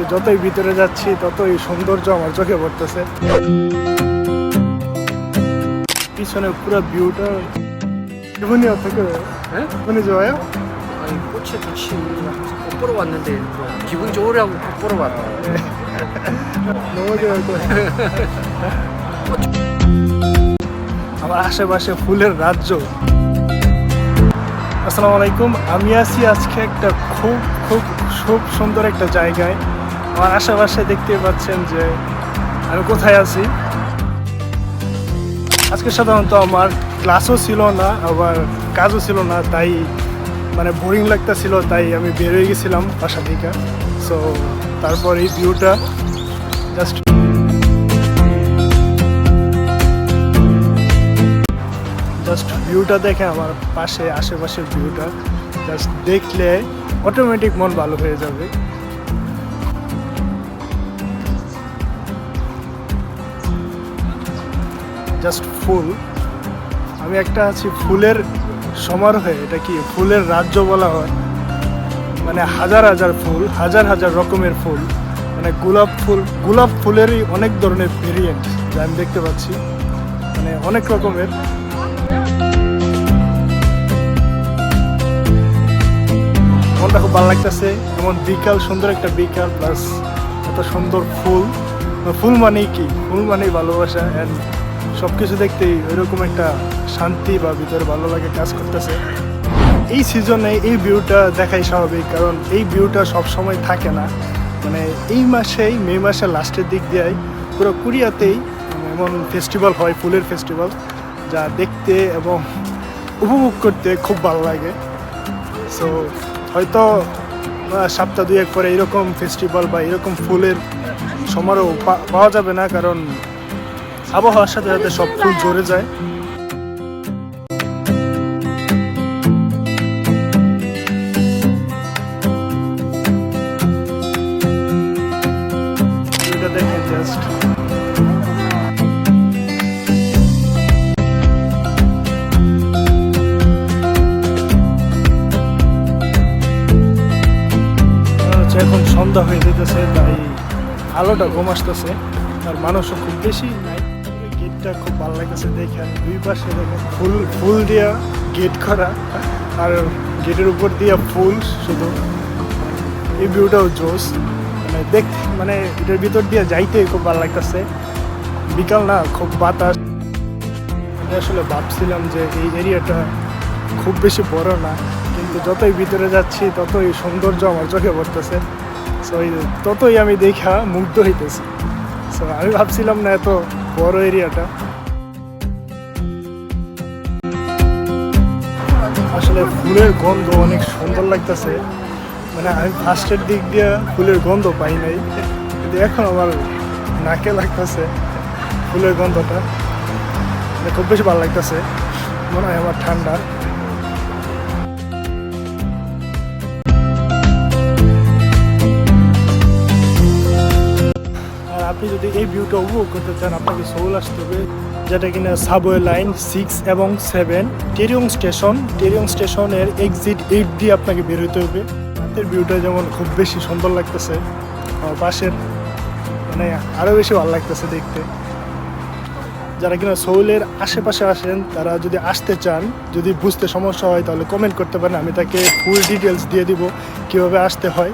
কিন্তু যতই ভিতরে যাচ্ছি ততই সৌন্দর্য আমার চোখে পড়তেছে পিছনে পুরো ভিউটা 기분이 어떻게 돼요? 네? 기분이 좋아요? 아니 꽃이 좋지 꽃 보러 왔는데 뭐 기분 좋으라고 꽃 보러 왔다 너무 좋아할 거예요. আমার আশেপাশে ফুলের রাজ্য আসসালামু আলাইকুম আমি আছি আজকে একটা খুব খুব খুব সুন্দর একটা জায়গায় আমার আশেপাশে দেখতে পাচ্ছেন যে আমি কোথায় আছি। আজকে সাধারণত আমার ক্লাসও ছিল না, আবার কাজও ছিল না, তাই মানে বোরিং লাগতেছিল, তাই আমি বের হয়ে গেছিলাম বাসা থেকে। সো তারপর এই ভিউটা জাস্ট জাস্ট ভিউটা দেখে আমার পাশে, আশেপাশের ভিউটা জাস্ট দেখলে অটোমেটিক মন ভালো হয়ে যাবে। Just full. আমি একটা আছি ফুলের সমারোহে, এটা কি ফুলের রাজ্য বলা হয়? মানে হাজার হাজার ফুল, হাজার হাজার রকমের ফুল মানে গোলাপ ফুল, গোলাপ ফুলেরই অনেক ধরনের ভেরিয়েন্ট যা আমি দেখতে পাচ্ছি। মানে অনেক রকমের। মনটা খুব ভালো লাগতেছে, যেমন বিকাল, সুন্দর একটা বিকাল প্লাস এত সুন্দর ফুল। ফুল মানেই কি? ফুল মানেই ভালোবাসা অ্যান্ড সব কিছু দেখতেই ওইরকম একটা শান্তি বা ভিতরে ভালো লাগে কাজ করতেছে। এই সিজনে এই ভিউটা দেখাই স্বাভাবিক, কারণ এই ভিউটা সব সময় থাকে না। মানে এই মাসেই, মে মাসের লাস্টের দিক দিয়েই পুরো কুড়িয়াতেই এমন ফেস্টিভ্যাল হয়, ফুলের ফেস্টিভ্যাল যা দেখতে এবং উপভোগ করতে খুব ভালো লাগে। সো হয়তো সপ্তাহ দুয়েক পরে এরকম ফেস্টিভ্যাল বা এরকম ফুলের সমারোহ পাওয়া যাবে না, কারণ আবহাওয়ার সাথে সাথে সব ফুল ঝরে যায়। এখন সন্ধ্যা হয়ে যেতেছে, তাই আলোটা কম আসতেছে। আর মানুষও খুব বেশি নাই। গেটটা খুব ভালো লাগতেছে, দেখেন দুই পাশে দেখেন ফুল ফুল দিয়া গেট করা, আর গেটের উপর দিয়া ফুল শুধু। এই ভিউটাও জোস মানে দেখ মানে এটার ভিতর দিয়ে যাইতে খুব ভালো লাগতেছে। বিকাল না, খুব বাতাস। আমি আসলে ভাবছিলাম যে এই এরিয়াটা খুব বেশি বড় না, কিন্তু যতই ভিতরে যাচ্ছি, ততই সৌন্দর্য আমার চোখে পড়তেছে। সো ততই আমি দেখা মুগ্ধ হইতেছি। সো আমি ভাবছিলাম না এত বড় এরিয়াটা। আসলে ফুলের গন্ধ অনেক সুন্দর লাগতেছে। মানে আমি ফার্স্টের দিক দিয়ে ফুলের গন্ধ পাই নাই। কিন্তু এখন আমার নাকে লাগতেছে ফুলের গন্ধটা। মানে খুব বেশি ভালো লাগতেছে। মনে হয় আমার ঠান্ডা এই ভিউটা উপভোগ করতে চান আপনাকে সৌল আসতে হবে? যেটা কিনা সাবওয়ে লাইন সিক্স এবং সেভেন টেরিয়ং স্টেশন টেরিয়ং স্টেশনের এক্সিট এইট দিয়ে আপনাকে বের হতে হবে। রাতের ভিউটা যেমন খুব বেশি সুন্দর লাগতেছে পাশের মানে আরও বেশি ভালো লাগতেছে দেখতে। যারা কিনা সৌলের আশেপাশে আসেন, তারা যদি আসতে চান, যদি বুঝতে সমস্যা হয়, তাহলে কমেন্ট করতে পারেন। আমি তাকে ফুল ডিটেলস দিয়ে দিব কীভাবে আসতে হয়।